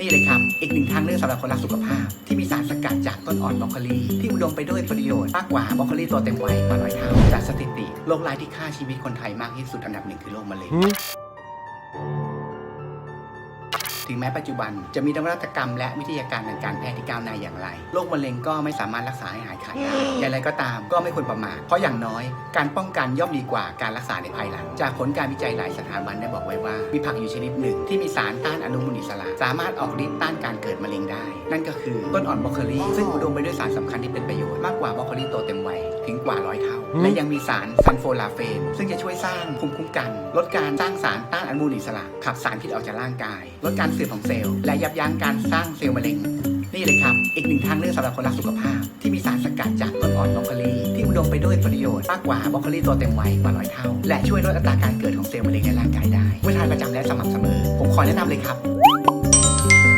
นี่เลยครับ อีกหนึ่งทางเลือกสำหรับคนรักสุขภาพ ที่มีสารสกัดจากต้นอ่อนบรอกโคลี ที่อุดมไปด้วยประโยชน์มากกว่าบรอกโคลีตัวเต็มวัยกว่าร้อยเท่าจากสถิติโรคร้ายที่ฆ่าชีวิตคนไทยมากที่สุดอันดับหนึ่งคือโรคมะเร็งถึงแม้ปัจจุบันจะมีนวัตกรรมและวิทยาการทางการแพทย์ที่ก้าวหน้าอย่างไรโรคมะเร็งก็ไม่สามารถรักษาให้หายขาดได้อย่างไรก็ตามก็ไม่ควรประมาทเพราะอย่างน้อย การป้องกันย่อมดีกว่าการรักษาในภายหลัง จากผลการวิจัยหลายสถาบันได้บอกไว้ว่า มีผักอยู่ชนิดหนึ่งที่มีสารต้าน สามารถออกฤทธิ์ต้านการเกิดมะเร็งได้ นั่นก็คือต้นอ่อนบรอกโคลีซึ่งอุดมไปด้วยสารสำคัญที่เป็นประโยชน์มากกว่าบรอกโคลีโตเต็มวัยถึงกว่าร้อยเท่า และยังมีสารซันโฟลาเฟน ซึ่งจะช่วยสร้างภูมิคุ้มกัน ลดการสร้างสารต้านอนุมูลอิสระ ขับสารพิษออกจากร่างกาย ลดการเสื่อมของเซลล์และยับยั้งการสร้างเซลล์มะเร็งนี่เลยครับ อีกหนึ่งทางเลือกสำหรับคนรักสุขภาพ ที่มีสารสกัดจากต้นอ่อนบรอกโคลีที่อุดมไปด้วยประโยชน์มากกว่าบรอกโคลีตัวเต็มวัยกว่าร้อยเท่า และช่วยลดอัตราการเกิดของเซลล์มะเร็งในร่างกายได้ เมื่อทานประจำและสม่ำเสมอ ผมขอแนะนำเลยครับ thank you